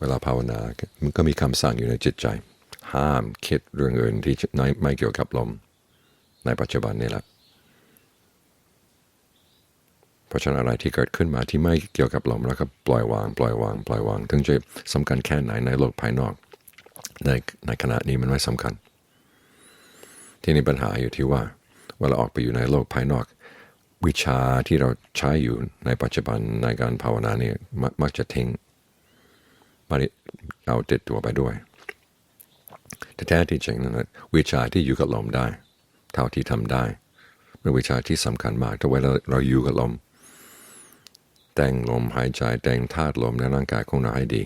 เวลาภาวนา มันก็มีคำสั่งอยู่ในจิตใจ ห้ามคิดเรื่องอื่นที่ไม่เกี่ยวกับลม ในปัจจุบันนี่แหละ เพราะฉะนั้นอะไรที่เกิดขึ้นมาที่ไม่เกี่ยวกับลมแล้วก็ปล่อยวาง ปล่อยวาง ปล่อยวาง ถึงจะสำคัญแค่ไหนในโลกภายนอก ในในขณะนี้มันไม่สำคัญ ที่นี่ปัญหาอยู่ที่ว่าเวลาออกไปอยู่ในโลกภายนอก วิชาที่เราใช้อยู่ในปัจจุบันในการภาวนาเนี่ยมมักจะทิ้ง ม่ได้เอาติดตัวไปด้วย แต่แท้ที่จริงนั้นวิชาที่อยู่กับลมได้ เท่าที่ทำได้เป็นวิชาที่สำคัญมากถ้าเวลาเราอยู่กับลม แต่งลมหายใจแต่งธาตุลมในร่างกายของเราให้ดี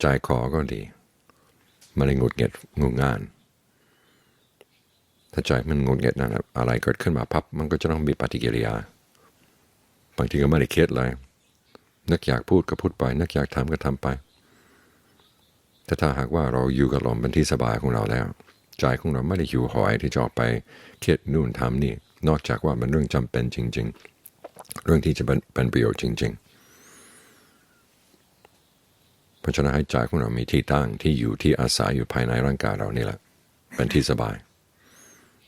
ใจคอก็ดีไม่ได้งุดเงียดงงงาน ถ้าใจมันงดเงียดนะอะไรเกิดขึ้นมาพับมันก็จะต้องมีปฏิกิริยา บางทีก็ไม่ได้เครียดเลย นึกอยากพูดก็พูดไป นึกอยากทำก็ทำไป แต่ถ้าหากว่าเราอยู่กับลมเป็นที่สบายของเราแล้ว ใจของเราไม่ได้หิวหอยที่จะออกไปเครียดนู่นทำนี่ นอกจากว่ามันเรื่องจำเป็นจริง ๆ เรื่องที่จะเป็นประโยชน์จริง ๆ เพราะฉะนั้นให้ใจของเรามีที่ตั้งที่อยู่ที่อาศัยอยู่ภายในร่างกายเรานี่แหละ เป็นที่สบาย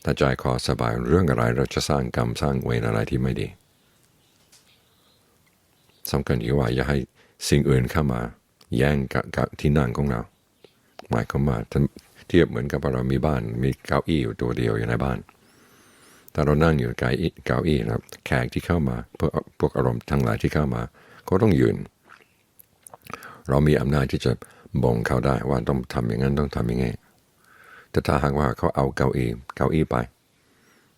ถ้าใจคอสบายเรื่องอะไรเราจะสร้างกรรมสร้างเวรอะไรที่ไม่ดี สำคัญอยู่ว่าอย่าให้สิ่งอื่นเข้ามาแย่งกับที่นั่งของเรา หมายความว่าเทียบเหมือนกับเรามีบ้านมีเก้าอี้อยู่ตัวเดียวอยู่ในบ้านถ้าเรานั่งอยู่เก้าอี้นะแขกที่เข้ามาพวกพวกอารมณ์ทั้งหลายที่เข้ามา ก็ต้องยืน เรามีอำนาจที่จะบ่งเขาได้ว่าต้องทำอย่างนั้นต้องทำอย่างนี้แต่ถ้าหากว่าเขาเอาเก้าอี้เก้าอี้ไป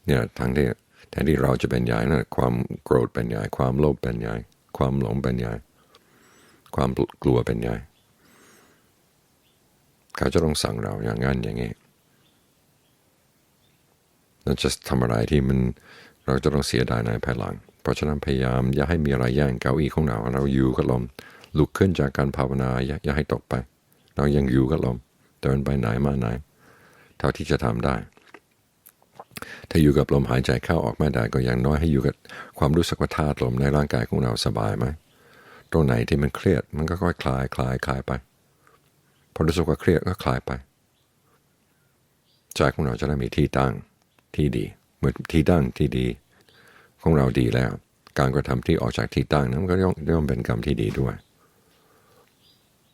เนี่ยทางที่แทนที่เราจะเป็นใหญ่นะความโกรธเป็นใหญ่ความโลภเป็นใหญ่ ความหลงเป็นใหญ่ ความกลัวเป็นใหญ่ เขาจะต้องสั่งเราอย่างนั้นอย่างนี้เราจะทำอะไรที่มันเราจะต้องเสียดายในภายหลัง เพราะฉะนั้นพยายามอย่าให้มีอะไรแย่งเก้าอี้ของเรา เราอยู่กับลม ลุกขึ้นจากการภาวนาอย่าให้ตกไป เรายังอยู่กับลมเดินไปไหนมาไหน เท่าที่จะทำได้ ถ้าอยู่กับลมหายใจเข้าออกไม่ได้ก็อย่างน้อยให้อยู่กับความรู้สึกว่าธาตุลมในร่างกายของเราสบายไหมตรงไหนที่มันเครียดมันก็ค่อยคลายคลายคลายไป พอรู้สึกว่าเครียดก็คลายไปใจของเราจะได้มีที่ตั้งที่ดี เมื่อที่ตั้งที่ดี ของเราดีแล้ว การกระทำที่ออกจากที่ตั้งนั้นก็ย่อมย่อมเป็นกรรมที่ดีด้วย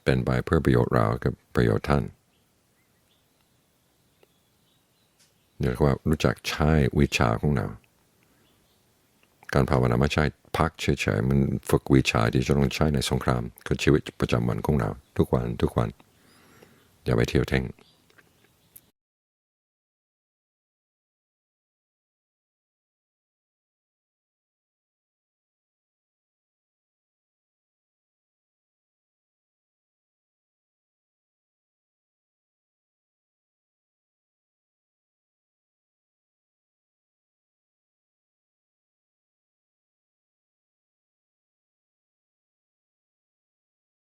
เป็นไปเพื่อประโยชน์เรากับประโยชน์ท่าน เรียกว่ารู้จักใช้วิชาของเรา การภาวนาไม่ใช่พักเฉยๆมันฝึกวิชาที่จะต้องใช้ในสงคราม คือชีวิตประจำวันของเรา ทุกวันทุกวัน อย่าไปเที่ยวเท่ง